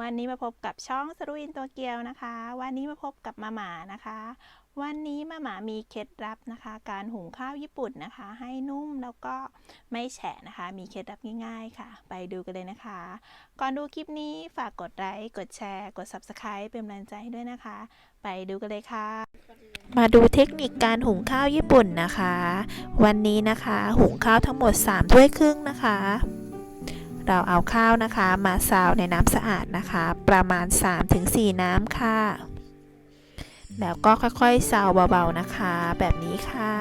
วันนี้มาพบกับช่องสรุอินตัวเกียวนะคะ วันนี้มาพบกับมาหมานะคะ วันนี้มาหมามีเคล็ดลับนะคะ การหุงข้าวญี่ปุ่นนะคะ ให้นุ่มแล้วก็ไม่แฉะนะคะ มีเคล็ดลับง่ายๆค่ะ ไปดูกันเลยนะคะ ก่อนดูคลิปนี้ฝากกดไลค์กดแชร์ กด Subscribe เป็นกำลังใจให้ด้วยนะคะ ไปดูกันเลยค่ะ มาดูเทคนิคการหุงข้าวญี่ปุ่นนะคะ วันนี้นะคะ หุงข้าวทั้งหมด3ถ้วยครึ่งนะคะ เราเอาข้าวนะคะ มาซาวในน้ำสะอาดนะคะ ประมาณ 3-4 น้ำค่ะ แล้วก็ค่อยๆซาวเบาๆนะคะ แบบนี้ค่ะ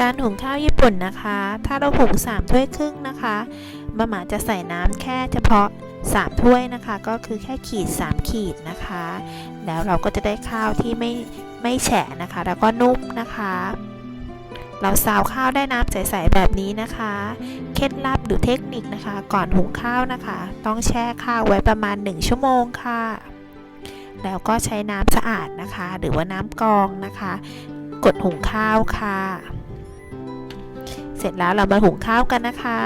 การหุงข้าวญี่ปุ่นนะคะ ถ้าเราหุง3ถ้วยครึ่งนะคะมะหมาจะใส่น้ำแค่เฉพาะ 3 ถ้วยนะคะ ก็คือแค่ขีด 3 ขีดนะคะ แล้วเราก็จะได้ข้าวที่ไม่ไม่แฉะนะคะ แล้วก็นุ่มนะคะ เราซาวข้าวได้น้ำใสๆแบบนี้นะคะ เคล็ดลับหรือเทคนิคนะคะ ก่อนหุงข้าวนะคะ ต้องแช่ข้าวไว้ประมาณ 1 ชั่วโมงค่ะ แล้วก็ใช้น้ำสะอาดนะคะ หรือว่าน้ำกรองนะคะ กดหุงข้าวค่ะ เสร็จแล้วเรามาหุงข้าวกันนะคะ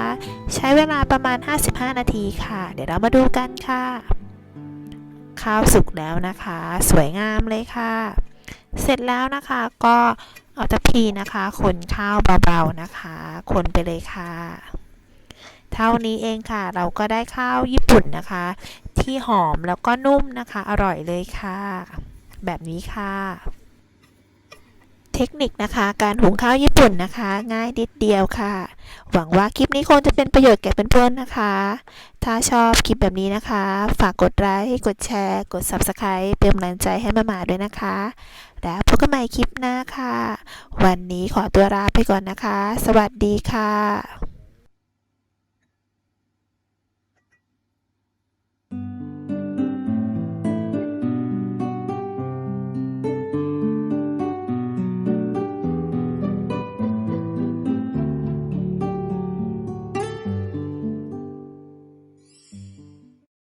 ใช้เวลาประมาณ 55 นาทีค่ะ เดี๋ยวเรามาดูกันค่ะ ข้าวสุกแล้วนะคะ สวยงามเลยค่ะ เสร็จแล้วนะคะก็ เอาตะพีนะคะ คนข้าวเบาๆนะคะ คนไปเลยค่ะ เท่านี้เองค่ะ เราก็ได้ข้าวญี่ปุ่นนะคะ ที่หอมแล้วก็นุ่มนะคะ อร่อยเลยค่ะ แบบนี้ค่ะ เทคนิคนะคะ การหุงข้าวญี่ปุ่นนะคะ ง่ายนิดเดียวค่ะ หวังว่าคลิปนี้คงจะเป็นประโยชน์แก่เพื่อนๆนะคะ ถ้าชอบคลิปแบบนี้นะคะ ฝากกดไลค์กดแชร์ กด Subscribe เป็นกำลังใจให้มาหมาด้วยนะคะแล้วพบกันใหม่คลิปหน้าค่ะ วันนี้ขอตัวลาไปก่อนนะคะ สวัสดีค่ะ